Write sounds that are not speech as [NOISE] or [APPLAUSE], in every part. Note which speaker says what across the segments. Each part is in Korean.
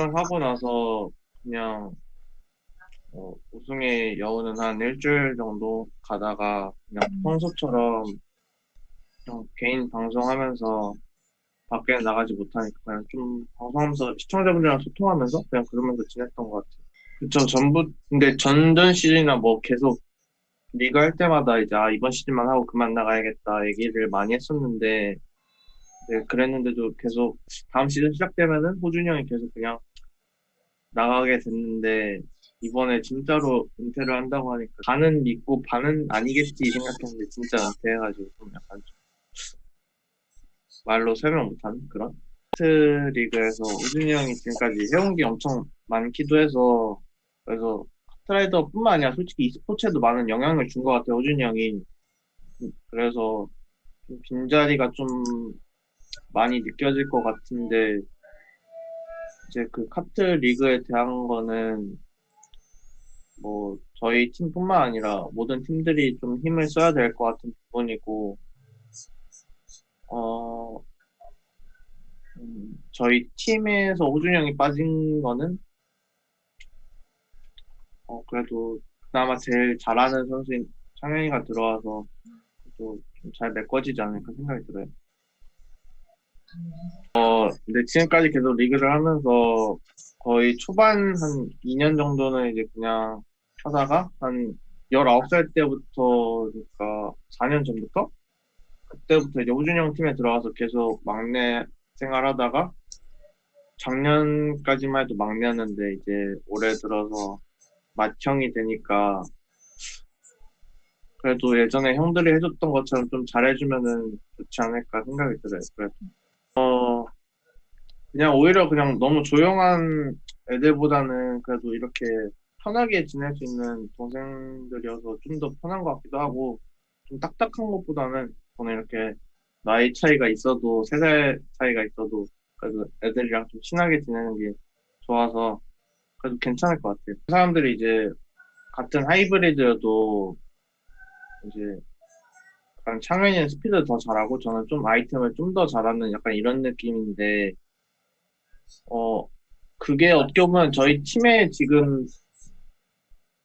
Speaker 1: 우승을 하고 나서 그냥 어, 우승의 여운은 한 일주일 정도 가다가 그냥 평소처럼 그냥 개인 방송하면서 밖에 나가지 못하니까 그냥 좀 방송하면서 시청자분들이랑 소통하면서 그냥 그러면서 지냈던 것 같아요. 그쵸, 전부, 근데 전전 시즌이나 뭐 계속 리그 할 때마다 이제 아, 이번 시즌만 하고 그만 나가야겠다 얘기를 많이 했었는데 네, 그랬는데도 계속 다음 시즌 시작되면은 호준이 형이 계속 그냥 나가게 됐는데 이번에 진짜로 은퇴를 한다고 하니까 반은 믿고 반은 아니겠지 생각했는데 진짜 은퇴해가지고 좀 약간 좀 말로 설명 못하는 그런? 카트 리그에서 우준이 형이 지금까지 해온 게 엄청 많기도 해서 그래서 카트라이더뿐만 아니라 솔직히 e스포츠에도 많은 영향을 준 것 같아요 우준이 형이. 그래서 좀 빈자리가 좀 많이 느껴질 것 같은데 이제 그 카트 리그에 대한 거는 뭐 저희 팀뿐만 아니라 모든 팀들이 좀 힘을 써야 될 것 같은 부분이고 어 음, 저희 팀에서 형이 빠진 거는 어 그래도 그나마 제일 잘하는 선수인 창현이가 들어와서 또 좀 잘 메꿔지지 않을까 생각이 들어요. 근데 지금까지 계속 리그를 하면서 거의 초반 한 2년 정도는 이제 그냥 하다가 한 19살 때부터 그러니까 4년 전부터 그때부터 이제 호준이 형 팀에 들어가서 계속 막내 생활하다가 작년까지만 해도 막내였는데 이제 올해 들어서 맏형이 되니까 그래도 예전에 형들이 해줬던 것처럼 좀 잘해주면은 좋지 않을까 생각이 들어요. 그래도 어 그냥 오히려 그냥 너무 조용한 애들보다는 그래도 이렇게 편하게 지낼 수 있는 동생들이어서 좀 더 편한 것 같기도 하고 좀 딱딱한 것보다는 저는 이렇게 나이 차이가 있어도 세 살 차이가 있어도 그래도 애들이랑 좀 친하게 지내는 게 좋아서 그래도 괜찮을 것 같아요. 사람들이 이제 같은 하이브리드여도 이제 약간 창현이는 스피드 더 잘하고 저는 좀 아이템을 좀 더 잘하는 약간 이런 느낌인데 어 그게 어떻게 보면 저희 팀에 지금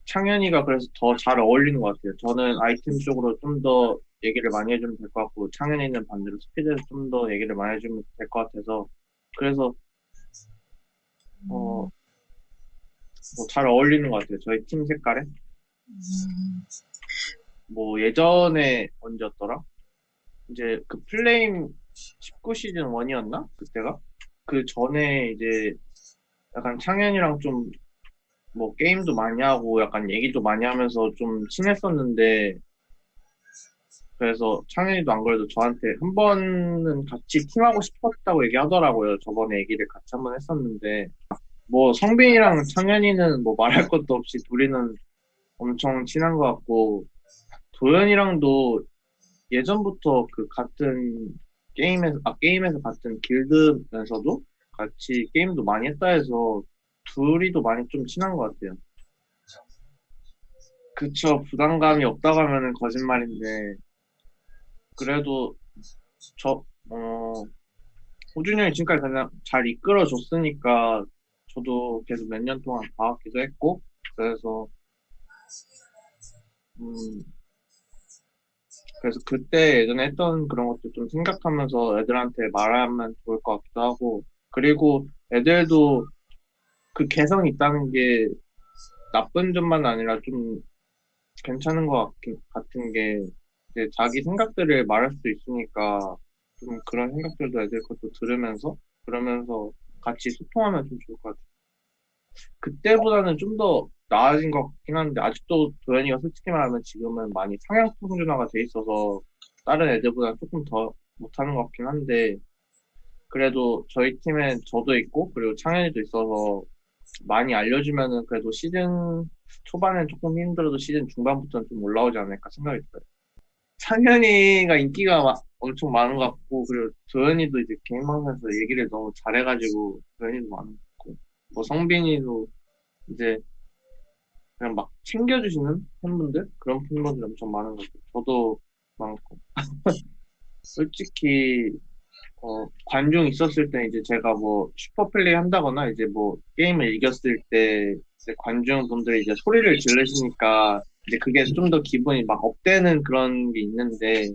Speaker 1: 창현이가 그래서 더 잘 어울리는 것 같아요. 저는 아이템 쪽으로 좀 더 얘기를 많이 해주면 될 것 같고 창현이는 반대로 스피드에서 좀 더 얘기를 많이 해주면 될 것 같아서 그래서 어 뭐 잘 어울리는 것 같아요. 저희 팀 색깔에 뭐 예전에 언제였더라? 이제 그 플레임 19 시즌 1이었나? 그때가? 그 전에 이제 약간 창현이랑 좀 뭐 게임도 많이 하고 약간 얘기도 많이 하면서 좀 친했었는데 그래서 창현이도 안 그래도 저한테 한 번은 같이 팀하고 싶었다고 얘기하더라고요. 저번에 얘기를 같이 한 번 했었는데 뭐 성빈이랑 창현이는 뭐 말할 것도 없이 둘이는 엄청 친한 것 같고 도현이랑도 예전부터 그 같은 게임에서 아 게임에서 같은 길드면서도 같이 게임도 많이 했다 해서 둘이도 많이 좀 친한 것 같아요. 그쵸 부담감이 없다고 하면은 거짓말인데 그래도 저 어, 호준이 형이 지금까지 그냥 잘 이끌어 줬으니까 저도 계속 몇 년 동안 봐왔기도 했고 그래서 음 그래서 그때 예전에 했던 그런 것도 좀 생각하면서 애들한테 말하면 좋을 것 같기도 하고 그리고 애들도 그 개성이 있다는 게 나쁜 점만 아니라 좀 괜찮은 것 같긴, 같은 게 이제 자기 생각들을 말할 수도 있으니까 좀 그런 생각들도 애들 것도 들으면서 그러면서 같이 소통하면 좀 좋을 것 같아요. 그때보다는 좀 더 나아진 것 같긴 한데 아직도 도현이가 솔직히 말하면 지금은 많이 상향 평준화가 돼 있어서 다른 애들보다 조금 더 못하는 것 같긴 한데 그래도 저희 팀엔 저도 있고 그리고 창현이도 있어서 많이 알려주면은 그래도 시즌 초반엔 조금 힘들어도 시즌 중반부터는 좀 올라오지 않을까 생각이 들어요. 창현이가 인기가 마- 엄청 많은 것 같고 그리고 도현이도 이제 개인 방송에서 얘기를 너무 잘해가지고 도현이도 많은 뭐 성빈이도 이제 그냥 막 챙겨주시는 팬분들 그런 팬분들이 엄청 많은 것 같아요. 저도 많고 [LAUGHS] 솔직히 어, 관중 있었을 때 이제 제가 뭐 슈퍼플레이 한다거나 이제 뭐 게임을 이겼을 때 이제 관중분들이 이제 소리를 지르시니까 이제 그게 좀 더 기분이 막 업되는 그런 게 있는데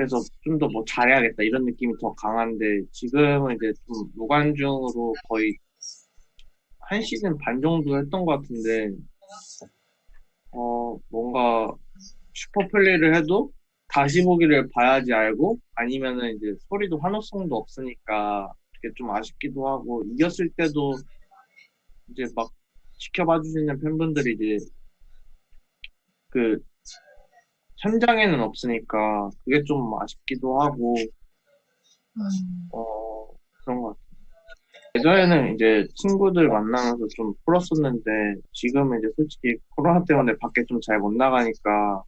Speaker 1: 그래서 좀 더 뭐 잘해야겠다 이런 느낌이 더 강한데 지금은 이제 좀 무관중으로 거의 한 시즌 반 정도 했던 것 같은데 어 뭔가 슈퍼 플레이를 해도 다시 보기를 봐야지 알고 아니면은 이제 소리도 환호성도 없으니까 그게 좀 아쉽기도 하고 이겼을 때도 이제 막 지켜봐 주시는 팬분들이 이제 그 현장에는 없으니까 그게 좀 아쉽기도 하고
Speaker 2: 음,
Speaker 1: 어 그런 것 같아요. 예전에는 이제 친구들 만나면서 좀 풀었었는데 지금은 이제 솔직히 코로나 때문에 밖에 좀 잘 못 나가니까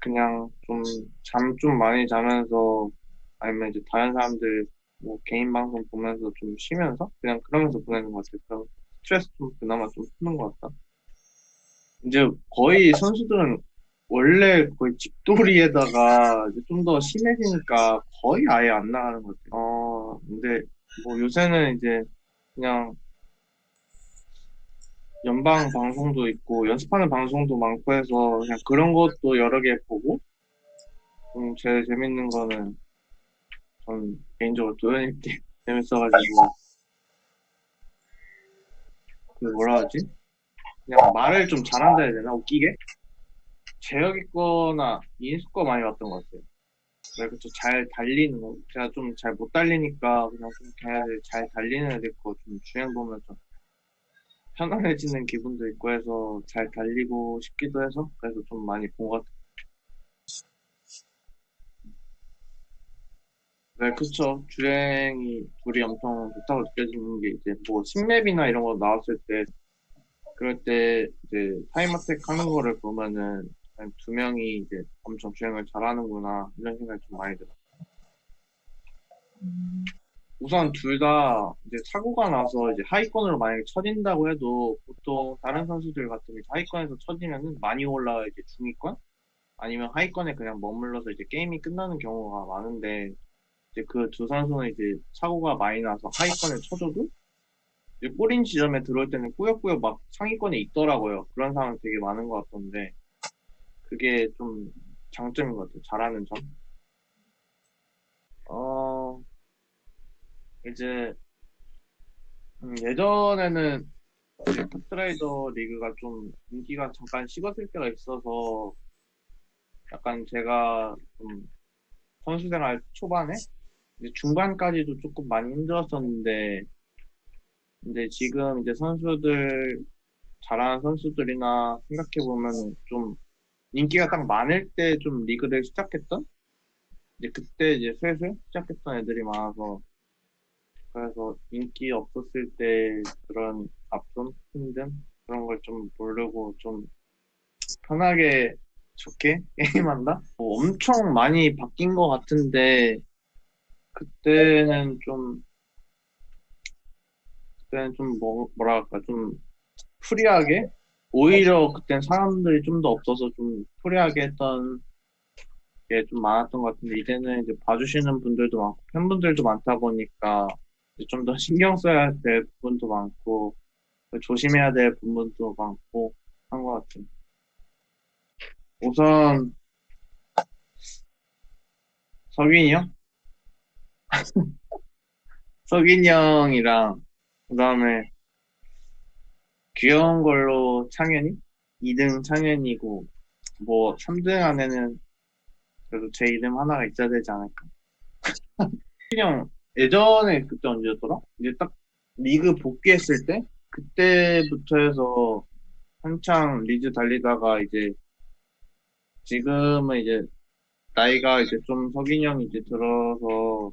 Speaker 1: 그냥 좀 잠좀 많이 자면서 아니면 이제 다른 사람들 뭐 개인 방송 보면서 좀 쉬면서 그냥 그러면서 보내는 것 같아요. 그럼 스트레스 좀 그나마 좀 푸는 것 같다. 이제 거의 선수들은 원래 거의 집돌이에다가 좀 더 심해지니까 거의 아예 안 나가는 것 같아요. 어, 근데 뭐 요새는 이제 그냥 연방 방송도 있고 연습하는 방송도 많고 해서 그냥 그런 것도 여러 개 보고 좀 제일 재밌는 거는 전 개인적으로 도현이 게 [LAUGHS] 재밌어가지고 그 뭐라 하지? 그냥 말을 좀 잘한다 해야 되나? 웃기게? 재혁이 거나 이인수 거 많이 봤던 것 같아요. 그래서 잘 달리는 거. 제가 좀 잘 못 달리니까 그냥 좀 걔네들 잘 달리는 애들 거좀 주행 보면 좀 편안해지는 기분도 있고 해서 잘 달리고 싶기도 해서 그래서 좀 많이 본 것 같아요. 네, 그쵸. 주행이 둘이 엄청 좋다고 느껴지는 게 이제 뭐 신맵이나 이런 거 나왔을 때 그럴 때 이제 타임 어택 하는 거를 보면은 한 두 명이 이제 엄청 주행을 잘하는구나 이런 생각이 좀 많이 들어요.
Speaker 2: 음,
Speaker 1: 우선 둘 다 이제 사고가 나서 이제 하위권으로 만약에 처진다고 해도 보통 다른 선수들 같은 경우 하위권에서 처지면은 많이 올라가 이제 중위권 아니면 하위권에 그냥 머물러서 이제 게임이 끝나는 경우가 많은데 이제 그 두 선수는 이제 사고가 많이 나서 하위권에 쳐져도 이제 꼬린 지점에 들어올 때는 꾸역꾸역 막 상위권에 있더라고요. 그런 상황 되게 많은 것 같던데 그게 좀 장점인 것 같아요. 잘하는 점. 어 이제 음, 예전에는 이제 카트라이더 리그가 좀 인기가 잠깐 식었을 때가 있어서 약간 제가 좀 선수 생활 초반에 이제 중반까지도 조금 많이 힘들었었는데 근데 지금 이제 선수들 잘하는 선수들이나 생각해 보면은 좀 인기가 딱 많을 때 좀 리그를 시작했던 이제 그때 이제 슬슬 시작했던 애들이 많아서 그래서 인기 없었을 때 그런 아픔, 힘듦 그런 걸 좀 모르고 좀 편하게 좋게 [LAUGHS] 게임한다? 뭐 엄청 많이 바뀐 것 같은데 그때는 좀 그때는 좀 뭐, 뭐랄까 좀 프리하게 오히려 그땐 사람들이 좀 더 없어서 좀 프리하게 했던 게 좀 많았던 것 같은데 이제는 이제 봐주시는 분들도 많고 팬분들도 많다 보니까 좀 더 신경 써야 될 부분도 많고 조심해야 될 부분도 많고 한 것 같아요. 우선 석인이 형? [LAUGHS] 석인이 형이랑 그 다음에 귀여운 걸로 창현이? 2등 창현이고 뭐 3등 안에는 그래도 제 이름 하나가 있어야 되지 않을까. [LAUGHS] 그냥 예전에 그때 언제였더라? 이제 딱 리그 복귀했을 때 그때부터 해서 한창 리즈 달리다가 이제 지금은 이제 나이가 이제 좀 석인이 형이 이제 들어서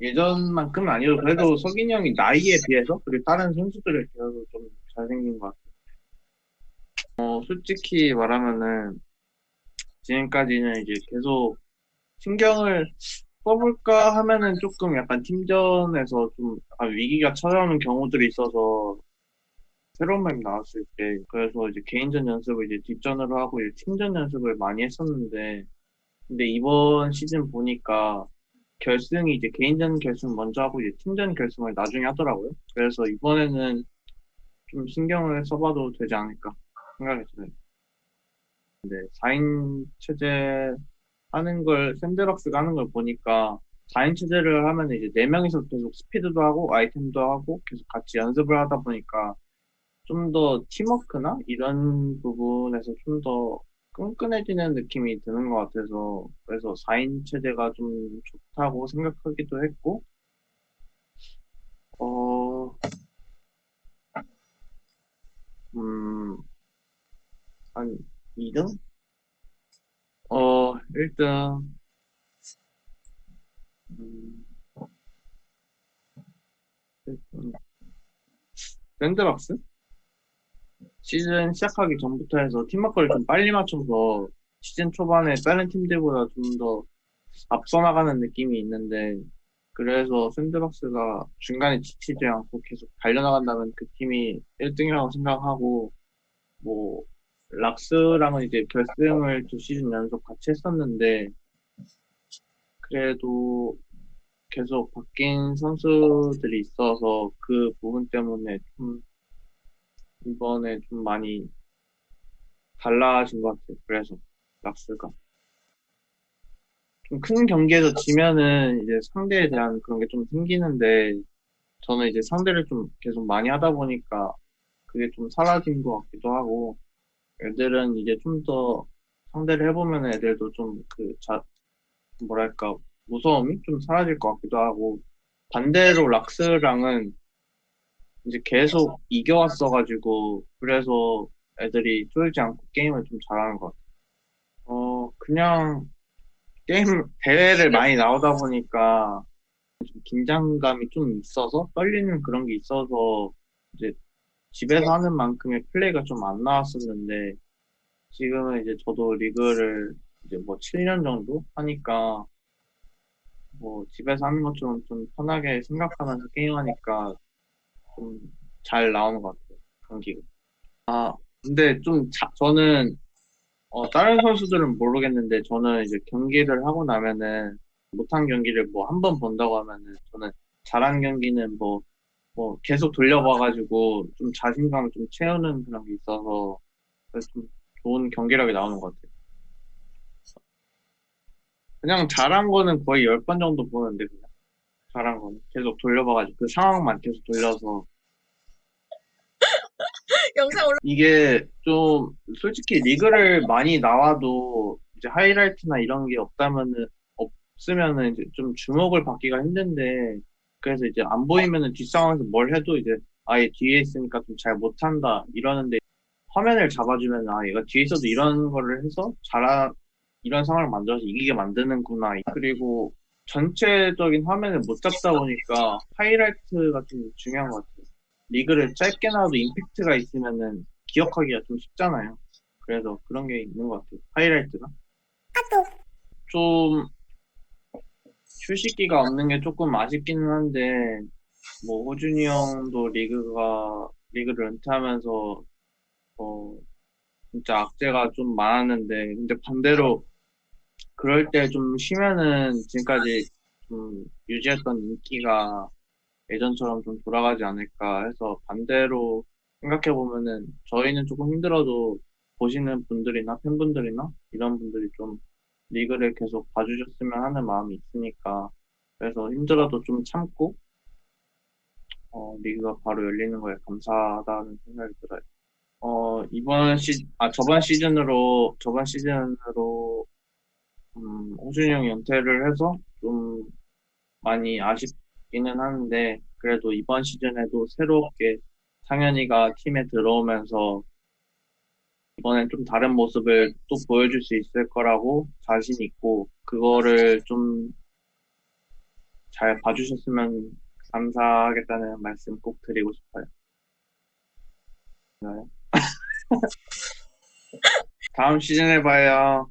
Speaker 1: 예전만큼은 아니어도 그래도 석인이 형이 나이에 비해서 그리고 다른 선수들에 비해서 좀 잘생긴 것 같아요. 어, 솔직히 말하면은 지금까지는 이제 계속 신경을 써볼까 하면은 조금 약간 팀전에서 좀 약간 위기가 찾아오는 경우들이 있어서 새로운 맵 나왔을 때 그래서 이제 개인전 연습을 이제 뒷전으로 하고 이제 팀전 연습을 많이 했었는데 근데 이번 시즌 보니까 결승이 이제 개인전 결승 먼저 하고 이제 팀전 결승을 나중에 하더라고요. 그래서 이번에는 좀 신경을 써봐도 되지 않을까 생각이 들어요. 근데 4인 체제 하는 걸 샌드박스가 하는 걸 보니까 4인 체제를 하면 이제 4명이서 계속 스피드도 하고 아이템도 하고 계속 같이 연습을 하다 보니까 좀 더 팀워크나 이런 부분에서 좀 더 끈끈해지는 느낌이 드는 것 같아서 그래서 4인 체제가 좀 좋다고 생각하기도 했고 어, 음, 한 2등? 어, 1등, 음, 1등. 샌드박스? 시즌 시작하기 전부터 해서 팀워크를 좀 빨리 맞춰서 시즌 초반에 다른 팀들보다 좀 더 앞서 나가는 느낌이 있는데 그래서 샌드박스가 중간에 지치지 않고 계속 달려나간다면 그 팀이 1등이라고 생각하고 뭐 락스랑은 이제 결승을 두 시즌 연속 같이 했었는데 그래도 계속 바뀐 선수들이 있어서 그 부분 때문에 좀 이번에 좀 많이 달라진 것 같아요. 그래서 락스가 좀 큰 경기에서 지면은 이제 상대에 대한 그런 게 좀 생기는데 저는 이제 상대를 좀 계속 많이 하다 보니까 그게 좀 사라진 것 같기도 하고 애들은 이제 좀 더 상대를 해보면 애들도 좀 그 자, 뭐랄까 무서움이 좀 사라질 것 같기도 하고 반대로 락스랑은 이제 계속 이겨왔어가지고 그래서 애들이 쫄지 않고 게임을 좀 잘하는 것 같아요. 어 그냥 게임 대회를 많이 나오다 보니까 좀 긴장감이 좀 있어서 떨리는 그런 게 있어서 이제 집에서 하는 만큼의 플레이가 좀 안 나왔었는데 지금은 이제 저도 리그를 이제 뭐 7년 정도 하니까 뭐 집에서 하는 것처럼 좀 편하게 생각하면서 게임하니까 좀 잘 나오는 것 같아요 경기가. 아 근데 좀 자- 저는 어, 다른 선수들은 모르겠는데 저는 이제 경기를 하고 나면은 못한 경기를 뭐 한 번 본다고 하면은 저는 잘한 경기는 뭐 뭐 계속 돌려봐가지고 좀 자신감을 좀 채우는 그런 게 있어서 그래서 좀 좋은 경기력이 나오는 것 같아요. 그냥 잘한 거는 거의 10번 정도 보는데 그냥 잘한 거는 계속 돌려봐가지고 그 상황만 계속 돌려서. [LAUGHS]
Speaker 2: 영상 올라
Speaker 1: 이게 좀 솔직히 리그를 많이 나와도 이제 하이라이트나 이런 게 없다면은 없으면은 이제 좀 주목을 받기가 힘든데 그래서 이제 안 보이면은 뒷상황에서 뭘 해도 이제 아예 뒤에 있으니까 좀 잘 못한다 이러는데 화면을 잡아주면 아 얘가 뒤에 있어도 이런 거를 해서 잘하 이런 상황을 만들어서 이기게 만드는구나. 그리고 전체적인 화면을 못 잡다 보니까 하이라이트가 좀 중요한 것 같아요. 리그를 짧게 나와도 임팩트가 있으면은 기억하기가 좀 쉽잖아요. 그래서 그런 게 있는 것 같아요. 하이라이트가. 좀 휴식기가 없는 게 조금 아쉽기는 한데 뭐 호준이 형도 리그가 리그를 은퇴하면서 어 진짜 악재가 좀 많았는데 근데 반대로 그럴 때 좀 쉬면은 지금까지 좀 유지했던 인기가 예전처럼 좀 돌아가지 않을까 해서 반대로 생각해 보면은 저희는 조금 힘들어도 보시는 분들이나 팬분들이나 이런 분들이 좀 리그를 계속 봐주셨으면 하는 마음이 있으니까 그래서 힘들어도 좀 참고 어, 리그가 바로 열리는 거에 감사하다는 생각이 들어요. 어, 이번 시, 아, 저번 시즌으로, 저번 시즌으로, 음, 호준이 형이 은퇴를 해서 좀 많이 아쉽기는 하는데, 그래도 이번 시즌에도 새롭게 상현이가 팀에 들어오면서 이번엔 좀 다른 모습을 또 보여줄 수 있을 거라고 자신 있고, 그거를 좀 잘 봐주셨으면 감사하겠다는 말씀 꼭 드리고 싶어요. 네. [LAUGHS] 다음 시즌에 봐요.